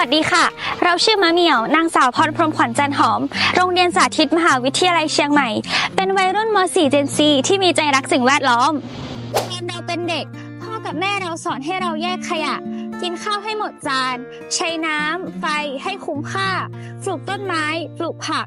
วัสดีค่ะ เราชื่อมะเหมี่ยวนางสาวพรพรมขวัญจันหอม โรงเรียนสาธิตมหาวิทยาลัยเชียงใหม่ เป็นวัยรุ่นม .4 เจนซีที่มีใจรักสิ่งแวดล้อมตอนเราเป็นเด็ก พ่อกับแม่เราสอนให้เราแยกขยะ กินข้าวให้หมดจาน ใช้น้ำไฟให้คุ้มค่า ปลูกต้นไม้ ปลูกผัก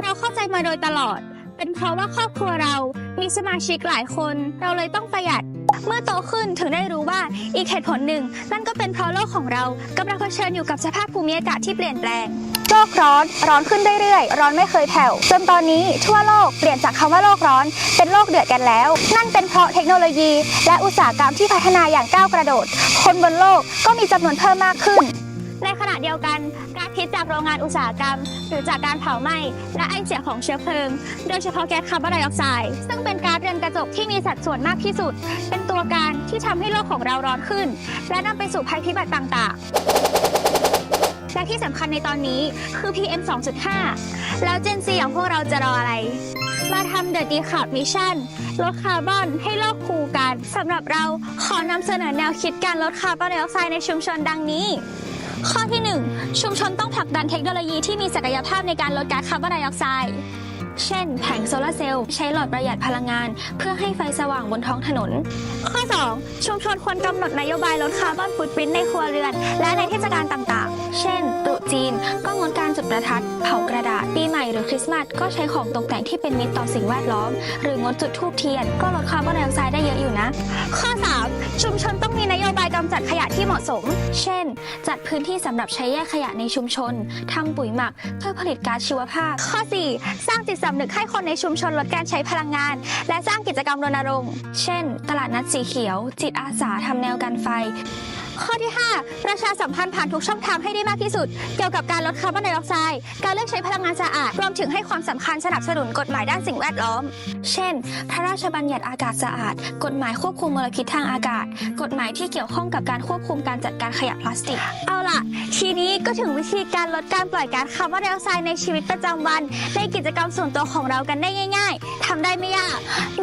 เราเข้าใจมาโดยตลอด เป็นเพราะว่าครอบครัวเรามีสมาชิกหลายคน เราเลยต้องประหยัด เมื่อโตขึ้นถึงได้รู้ว่าอีกเหตุผลหนึ่ง นั่นก็เป็นเพราะโลกของเรากำลังเผชิญอยู่กับสภาพภูมิอากาศที่เปลี่ยนแปลงโลกร้อน ร้อนขึ้นเรื่อยๆ ร้อนไม่เคยแผ่ว จนตอนนี้ทั่วโลกเปลี่ยนจากคำว่าโลกร้อน เป็นโลกเดือดกันแล้ว นั่นเป็นเพราะเทคโนโลยี และอุตสาหกรรมที่พัฒนาอย่างก้าวกระโดด คนบนโลกก็มีจำนวนเพิ่มมากขึ้น เดียวกันก๊าซพิษจากโรงงานอุตสาหกรรม หรือจากการเผาไหม้และไอเสียของเชื้อเพลิง โดยเฉพาะแก๊สคาร์บอนไดออกไซด์ซึ่งเป็นก๊าซเรือนกระจกที่มีสัดส่วนมากที่สุด เป็นตัวการที่ทำให้โลกของเราร้อนขึ้น และนำไปสู่ภัยพิบัติต่างๆและที่สำคัญในตอนนี้คือ PM 2.5 แล้วเจนซีอย่างพวกเราจะรออะไรมาทำเดอะดีคาร์มิชชั่นลดคาร์บอนให้โลกคูกันสำหรับเราขอนำเสนอแนวคิดการลดคาร์บอนไดออกไซด์ในชุมชนดังนี้ ข้อที่ 1 ชุมชนต้องผลักดันเทคโนโลยีที่มีศักยภาพในการลดก๊าซคาร์บอนไดออกไซด์ เช่น แผงโซลาร์เซลล์ใช้หลอดประหยัดพลังงาน เพื่อให้ไฟสว่างบนท้องถนน ข้อ 2 ชุมชนควรกำหนดนโยบายลดคาร์บอนฟุตปรินในครัวเรือน และในเทศกาลต่างๆ เช่น ตรุษจีนก็งดการจุดประทัด เผากระดาษปีใหม่ รือคริสต์มาสก็ใช้ของตกแต่งที่เป็นมิตรต่อสิ่งแวดล้อม หรืองดจุดธูปเทียน ก็ลดคาร์บอนไดออกไซด์ได้เยอะอยู่นะ ข้อ 3 ชุมชนต้องมีนโยบายกำจัดขยะที่เหมาะสม เช่น จัดพื้นที่สำหรับใช้แยกขยะในชุมชนทำปุ๋ยหมัก เพื่อผลิตก๊าซชีวภาพ ข้อ 4 สร้างจิตสำนึกให้คนในชุมชนลดการใช้พลังงาน และสร้างกิจกรรมรณรงค์ เช่น ตลาดนัดสีเขียว จิตอาสาทำแนวกันไฟ ข้อที่ 5 ประชาสัมพันธ์ผ่านทุกช่องทางให้ได้มากที่สุด เกี่ยวกับการลดคาร์บอนไดออกไซด์ การเลือกใช้พลังงานสะอาด รวมถึงให้ความสำคัญสนับสนุนกฎหมายด้านสิ่งแวดล้อม เช่น พระราชบัญญัติอากาศสะอาด กฎหมายควบคุมมลพิษทางอากาศ กฎหมายที่เกี่ยวข้องกับการควบคุมการจัดการขยะพลาสติก เอาล่ะ ทีนี้ก็ถึงวิธีการลดการปล่อยก๊าซคาร์บอนไดออกไซด์ในชีวิตประจำวัน ในกิจกรรมส่วนตัวของเรากันได้ง่าย ๆทำได้ไม่ยาก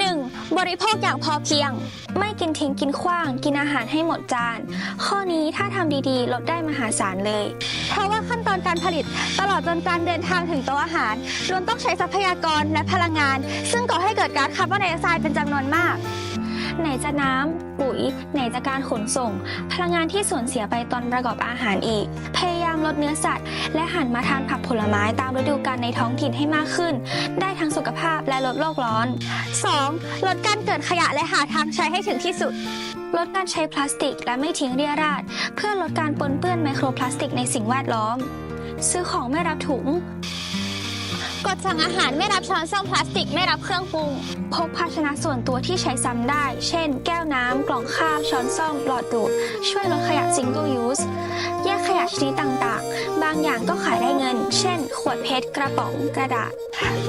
1. บริโภคอย่างพอเพียง ไม่กินทิ้งกินขว้าง กินอาหารให้หมดจานข้อนี้ถ้าทำดีๆ ลดได้มหาศาลเลย เพราะว่าขั้นตอนการผลิตตลอดจนการเดินทางถึงโต๊ะอาหารล้วนต้องใช้ทรัพยากรและพลังงาน ซึ่งก่อให้เกิดก๊าซคาร์บอนไดออกไซด์เป็นจำนวนมาก ไหนจะน้ำปุ๋ย ไหนจะการขนส่ง พลังงานที่สูญเสียไปตอนประกอบอาหารอีก พยายามลดเนื้อสัตว์ และหันมาทานผักผลไม้ตามฤดูกาลในท้องถิ่นให้มากขึ้น ได้ทั้งสุขภาพและลดโลกร้อน 2. ลดการเกิดขยะและหาทางใช้ให้ถึงที่สุดลดการใช้พลาสติกและไม่ทิ้งเรียราดเพื่อลดการปนเปื้อนไมโครพลาสติกในสิ่งแวดล้อม ซื้อของไม่รับถุง กดสั่งอาหารไม่รับช้อนส้อมพลาสติกไม่รับเครื่องปรุง พกภาชนะส่วนตัวที่ใช้ซ้ำได้ เช่น แก้วน้ำ กล่องข้าว ช้อนส้อม หลอดดูด ช่วยลดขยะ single use แยกขยะชนิดต่างๆ บางอย่างก็ขายได้เงิน เช่น ขวดเพชร กระป๋อง กระดาษ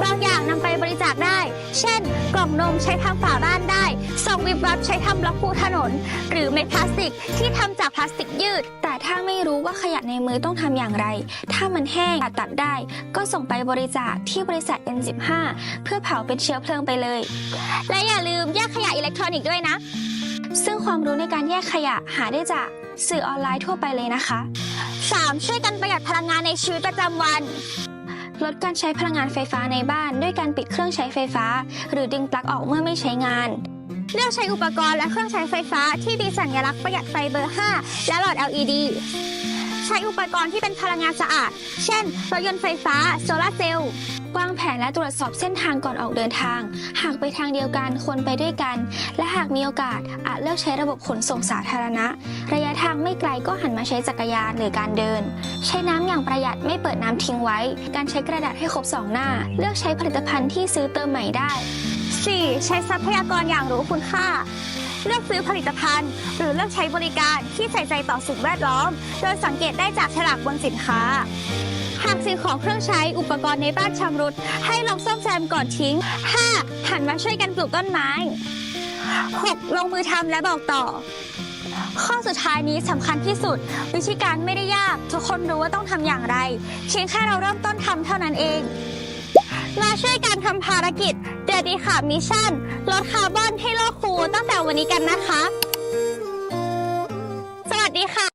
บางอย่างนำไปบริจาคได้ เช่น กล่องนมใช้ทำฝาบ้านได้ซองวิบวับใช้ทำบล็อกปูถนน หรือเม็ดพลาสติกที่ทำจากพลาสติกยืด ถ้าไม่รู้ว่าขยะในมือต้องทำอย่างไร ถ้ามันแห้งอาจตัดได้ ก็ส่งไปบริจาคที่บริษัท N15 เพื่อเผาเป็นเชื้อเพลิงไปเลย และอย่าลืมแยกขยะอิเล็กทรอนิกส์ด้วยนะ ซึ่งความรู้ในการแยกขยะหาได้จากสื่อออนไลน์ทั่วไปเลยนะคะ 3. ช่วยกันประหยัดพลังงานในชีวิตประจำวัน ลดการใช้พลังงานไฟฟ้าในบ้าน ด้วยการปิดเครื่องใช้ไฟฟ้า หรือดึงปลั๊กออกเมื่อไม่ใช้งาน เลือกใช้อุปกรณ์และเครื่องใช้ไฟฟ้าที่มีสัญลักษณ์ประหยัดไฟเบอร์ 5 และหลอด LED ใช้อุปกรณ์ที่เป็นพลังงานสะอาด เช่น รถยนต์ไฟฟ้า โซลาเซลล์ วางแผนและตรวจสอบเส้นทางก่อนออกเดินทาง หากไปทางเดียวกันควรไปด้วยกัน และหากมีโอกาสอาจเลือกใช้ระบบขนส่งสาธารณะ ระยะทางไม่ไกลก็หันมาใช้จักรยานหรือการเดิน ใช้น้ำอย่างประหยัดไม่เปิดน้ำทิ้งไว้ การใช้กระดาษให้ครบสองหน้า เลือกใช้ผลิตภัณฑ์ที่ซื้อเติมใหม่ได้ 4. ใช้ทรัพยากรอย่างรู้คุณค่า เลือกซื้อผลิตภัณฑ์ หรือเลือกใช้บริการที่ใส่ใจต่อสิ่งแวดล้อม โดยสังเกตได้จากฉลากบนสินค้า หากสิ่งของเครื่องใช้อุปกรณ์ในบ้านชำรุด ให้ลองซ่อมแซมก่อนทิ้ง 5. หันมาช่วยกันปลูกต้นไม้ 6. ลงมือทำและบอกต่อข้อสุดท้ายนี้สำคัญที่สุด วิธีการไม่ได้ยาก ทุกคนรู้ว่าต้องทำอย่างไรเพียงแค่เราเริ่มต้นทำเท่านั้นเองมาช่วยกันทำภารกิจ เดดีค่ะมิชชั่นลดคาร์บอนให้โลกคูลตั้งแต่วันนี้กันนะคะ สวัสดีค่ะ